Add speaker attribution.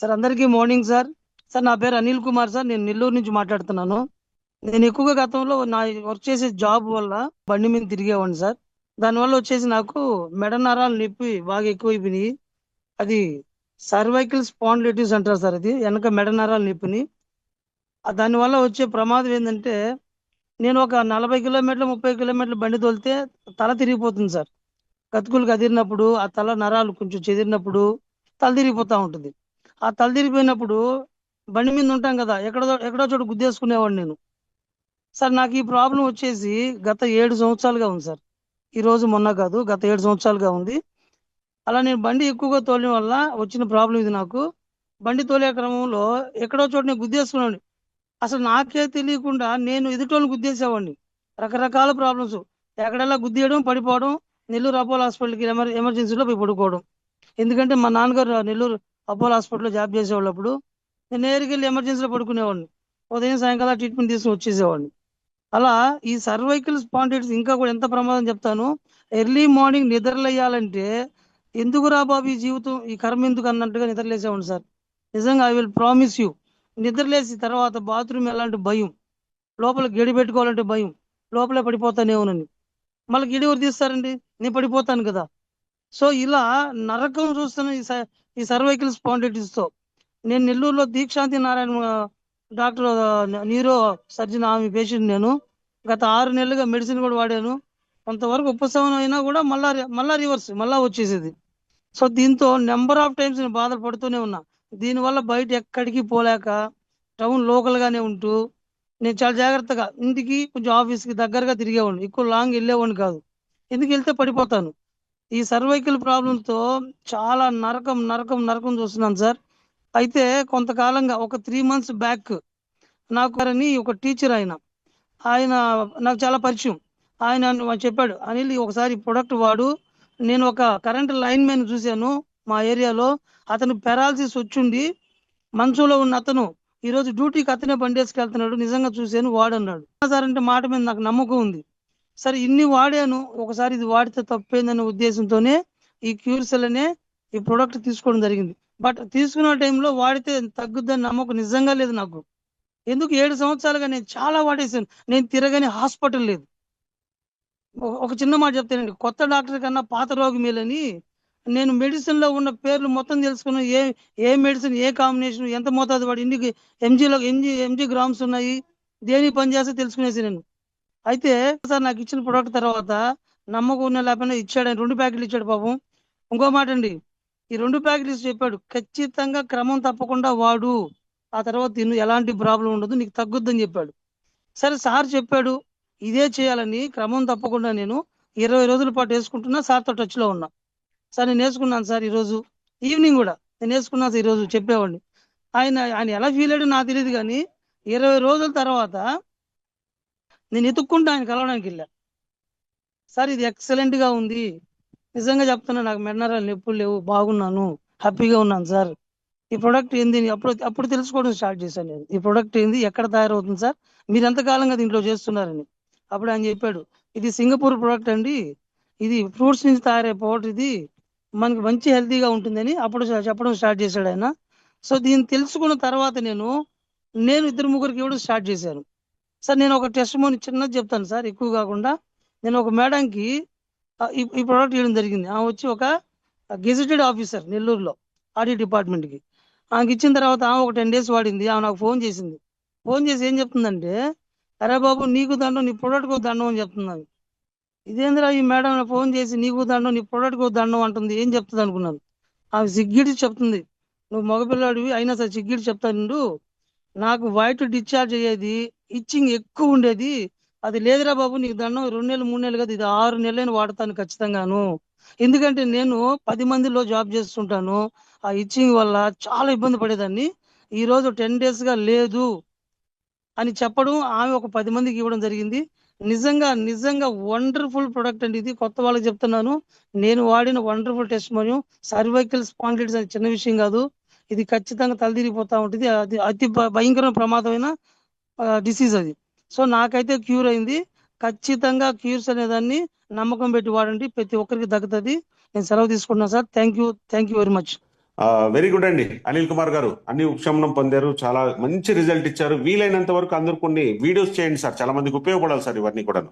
Speaker 1: Sir అందరికీ morning sir. Sir నా పేరు అనిల్ కుమార్ సార్. నేను నెల్లూరు నుంచి మాట్లాడుతున్నాను. నేను ఎక్కువగా గతంలో నా వర్క్ చేసే జాబ్ వల్ల బండి మీద తిరిగేవాడిని సార్. దానివల్ల వచ్చేసి నాకు మెడ నరాలు నొప్పి బాగా ఎక్కువైపోయినాయి. అది సర్వైకల్ స్పాండిలిటిస్ అంటారు సార్ అది వెనక మెడ నరాలు నొప్పిని. దానివల్ల వచ్చే ప్రమాదం ఏంటంటే నేను ఒక నలభై కిలోమీటర్లు ముప్పై కిలోమీటర్లు బండి తోలితే తల తిరిగిపోతుంది సార్. గతుకులు కదిరినప్పుడు ఆ తల నరాలు కొంచెం చెదిరినప్పుడు తల తిరిగిపోతూ ఉంటుంది. ఆ తల తిరిగిపోయినప్పుడు బండి మీద ఉంటాం కదా ఎక్కడో ఎక్కడో చోట గుద్దేసుకునేవాడిని నేను. సార్ నాకు ఈ ప్రాబ్లం వచ్చేసి గత ఏడు సంవత్సరాలుగా ఉంది సార్. ఈ రోజు మొన్న కాదు గత ఏడు సంవత్సరాలుగా ఉంది. అలా నేను బండి ఎక్కువగా తోలిన వల్ల వచ్చిన ప్రాబ్లం ఇది నాకు. బండి తోలే క్రమంలో ఎక్కడో చోట నేను గుద్దేసుకున్నాను అసలు నాకే తెలియకుండా నేను ఎదుటోళ్ళని గుద్దేసేవాడిని. రకరకాల ప్రాబ్లమ్స్. ఎక్కడెలా గుద్దేయడం పడిపోవడం నెల్లూరు అపోలో హాస్పిటల్కి ఎమర్ ఎమర్జెన్సీలో పోయి పడుకోవడం. ఎందుకంటే మా నాన్నగారు నెల్లూరు అపోలో హాస్పిటల్లో జాబ్ చేసేవాళ్ళప్పుడు నేను నేరుగా వెళ్ళి ఎమర్జెన్సీలో పడుకునేవాడిని. ఉదయం సాయంకాలం ట్రీట్మెంట్ తీసుకుని వచ్చేసేవాడిని. అలా ఈ సర్వైకల్ స్పాండిటిస్ ఇంకా కూడా ఎంత ప్రమాదం చెప్తాను? ఎర్లీ మార్నింగ్ నిద్రలేయాలంటే ఎందుకు రా బాబు ఈ జీవితం? ఈ కర్మ ఎందుకు అన్నట్టుగా నిద్రలేసేవాడిని సార్. నిజంగా ఐ విల్ ప్రామిస్ యూ. నిద్రలేసి తర్వాత బాత్రూమ్ ఎలాంటి భయం? లోపల గడి పెట్టుకోవాలంటే భయం. లోపలే పడిపోతానేమోనని మళ్ళీ గిడి ఎవరు తీస్తారండి? నేను పడిపోతాను కదా. సో ఇలా నరకం చూస్తున్న ఈ స- సర్వైకల్ స్పాండిటిస్తో నేను నెల్లూరులో Deekshanthi Narayana doctor neuro surgeon ఆమె పేషెంట్ నేను. గత ఆరు నెలలుగా మెడిసిన్ కూడా వాడాను. కొంతవరకు ఉపశమనం అయినా కూడా మళ్ళా మళ్ళా రివర్స్ మళ్ళా వచ్చేసేది. సో దీంతో నెంబర్ ఆఫ్ టైమ్స్ నేను బాధలు పడుతూనే ఉన్నా. దీనివల్ల బయట ఎక్కడికి పోలేక టౌన్ లోకల్ గానే ఉంటూ నేను చాలా జాగ్రత్తగా ఇంటికి కొంచెం ఆఫీస్కి దగ్గరగా తిరిగేవాడిని. ఎక్కువ లాంగ్ వెళ్ళేవాడిని కాదు. ఎందుకు వెళ్తే పడిపోతాను. ఈ సర్వైకల్ ప్రాబ్లంతో చాలా నరకం నరకం నరకం చూస్తున్నాను సార్. అయితే కొంతకాలంగా ఒక త్రీ మంత్స్ బ్యాక్ నాకు అని ఒక టీచర్ ఆయన ఆయన నాకు చాలా పరిచయం. ఆయన చెప్పాడు అనిల్ ఒకసారి ప్రొడక్ట్ వాడు. నేను ఒక కరెంట్ లైన్ మ్యాన్ చూశాను మా ఏరియాలో. అతను పెరాలసిస్ వచ్చిండి మంచంలో ఉన్న అతను ఈరోజు డ్యూటీకి అతనే పండేసుకెళ్తున్నాడు నిజంగా చూశాను వాడన్నాడు సార్ అంటే మాట మీద నాకు నమ్మకం ఉంది. సరే ఇన్ని వాడాను ఒకసారి ఇది వాడితే తప్పేందనే ఉద్దేశంతోనే ఈ క్యూర్సెల్ అనే ఈ ప్రోడక్ట్ తీసుకోవడం జరిగింది. బట్ తీసుకున్న టైంలో వాడితే తగ్గుద్దని నమ్మకం నిజంగా లేదు నాకు. ఎందుకు? ఏడు సంవత్సరాలుగా నేను చాలా వాడేసాను నేను తిరగని హాస్పిటల్ లేదు. ఒక- చిన్న మాట చెప్తానండి. కొత్త డాక్టర్ కన్నా పాత రోగి మేలని నేను మెడిసిన్లో ఉన్న పేర్లు మొత్తం తెలుసుకున్నాను. ఏ ఏ మెడిసిన్ ఏ కాంబినేషన్ ఎంత మోతాదు వాడు ఎన్ని ఎంజీలో ఎంజీ ఎంజీ గ్రామ్స్ ఉన్నాయి దేని పని చేస్తే తెలుసుకునేసి నేను. అయితే సార్ నాకు ఇచ్చిన ప్రొడక్ట్ తర్వాత నమ్మకం ఉన్న లేకపోయినా ఇచ్చాడు రెండు ప్యాకెట్లు ఇచ్చాడు పాపం ఇంకో మాట అండి ఈ రెండు ప్యాకెట్లు చెప్పాడు ఖచ్చితంగా క్రమం తప్పకుండా వాడు ఆ తర్వాత తిను ఎలాంటి ప్రాబ్లం ఉండదు నీకు తగ్గుద్దని చెప్పాడు. సరే సార్ చెప్పాడు ఇదే చేయాలని క్రమం తప్పకుండా నేను ఇరవై రోజుల పాటు వేసుకుంటున్నా సార్తో టచ్లో ఉన్నా. సార్ నేను వేసుకున్నాను సార్ ఈరోజు ఈవినింగ్ కూడా నేను వేసుకున్నాను సార్ ఈరోజు చెప్పేవాడిని. ఆయన ఆయన ఎలా ఫీల్ అయ్యాడో నాకు తెలియదు కానీ ఇరవై రోజుల తర్వాత నేను ఎతుక్కుంటా ఆయన కలవడానికి వెళ్ళా. సార్ ఇది ఎక్సలెంట్గా ఉంది. నిజంగా చెప్తున్నా నాకు మెడనరాలు నొప్పులు లేవు బాగున్నాను హ్యాపీగా ఉన్నాను సార్. ఈ ప్రొడక్ట్ ఏంది అప్పుడు అప్పుడు తెలుసుకోవడం స్టార్ట్ చేశాను నేను. ఈ ప్రొడక్ట్ ఏంది ఎక్కడ తయారవుతుంది సార్? మీరు ఎంతకాలంగా దీంట్లో చేస్తున్నారని. అప్పుడు ఆయన చెప్పాడు ఇది సింగపూర్ ప్రొడక్ట్ అండి. ఇది ఫ్రూట్స్ నుంచి తయారయ్యే పౌడర్ ఇది. మనకి మంచి హెల్తీగా ఉంటుందని అప్పుడు చెప్పడం స్టార్ట్ చేశాడు ఆయన. సో దీన్ని తెలుసుకున్న తర్వాత నేను నేను ఇద్దరు ముగ్గురికి ఇవ్వడం స్టార్ట్ చేశాను. సార్ నేను ఒక టెస్ట్ మోని చిన్నది చెప్తాను సార్ ఎక్కువ కాకుండా. నేను ఒక మేడంకి ఈ ప్రోడక్ట్ ఇవ్వడం జరిగింది. ఆమె వచ్చి ఒక గెజిటెడ్ ఆఫీసర్ నెల్లూరులో ఆడిట్ డిపార్ట్మెంట్కి. ఆమెకి ఇచ్చిన తర్వాత ఆమె ఒక టెన్ డేస్ వాడింది. ఆమె నాకు ఫోన్ చేసింది. ఫోన్ చేసి ఏం చెప్తుందంటే అరే బాబు నీకు దండం నీ ప్రొడక్ట్కు దండం అని చెప్తున్నాను ఇదేందిరా ఈ మేడం ఫోన్ చేసి నీకు దండం నీ ప్రొడక్ట్కు దండం అంటుంది. ఏం చెప్తుంది అనుకున్నాను ఆమె సిగ్గిడి చెప్తుంది. నువ్వు మగపిల్లాడివి అయినా సరే సిగ్గిడి చెప్తాను నాకు వైట్ డిశ్చార్జ్ అయ్యేది ఇచ్చింగ్ ఎక్కువ ఉండేది. అది లేదురా బాబు నీకు దండం రెండు నెలలు మూడు నెలలు కదా ఇది ఆరు నెలలైన వాడతాను ఖచ్చితంగాను. ఎందుకంటే నేను పది మందిలో జాబ్ చేస్తుంటాను. ఆ ఇచ్చింగ్ వల్ల చాలా ఇబ్బంది పడేదాన్ని. ఈ రోజు టెన్ డేస్గా లేదు అని చెప్పడం ఆమె ఒక పది మందికి ఇవ్వడం జరిగింది. నిజంగా నిజంగా వండర్ఫుల్ ప్రొడక్ట్ అండి ఇది. కొత్త వాళ్ళకి చెప్తున్నాను. నేను వాడిన వండర్ఫుల్ టెస్ట్ మరియు సర్వైకల్ స్పాండిలిటిస్ అని చిన్న విషయం కాదు. ఇది ఖచ్చితంగా తలదిరిగిపోతా ఉంటుంది. అది అతి భ- భయంకరమైన ప్రమాదమైన డిసీజ్ అది. సో నాకైతే క్యూర్ అయింది. ఖచ్చితంగా క్యూర్స్ అనేదాన్ని నమ్మకం పెట్టి వాడండి. ప్రతి ఒక్కరికి తగ్గుతుంది నేను సెలవు తీసుకుంటున్నాను sir. Thank you thank you very much
Speaker 2: very good అండి. అనిల్ కుమార్ గారు అన్ని ఉపశమనం పొందారు. చాలా మంచి రిజల్ట్ ఇచ్చారు. వీలైనంత వరకు అందరు కొన్ని వీడియోస్ చేయండి సార్. చాలా మందికి ఉపయోగపడాలి సార్ ఇవన్నీ కూడాను.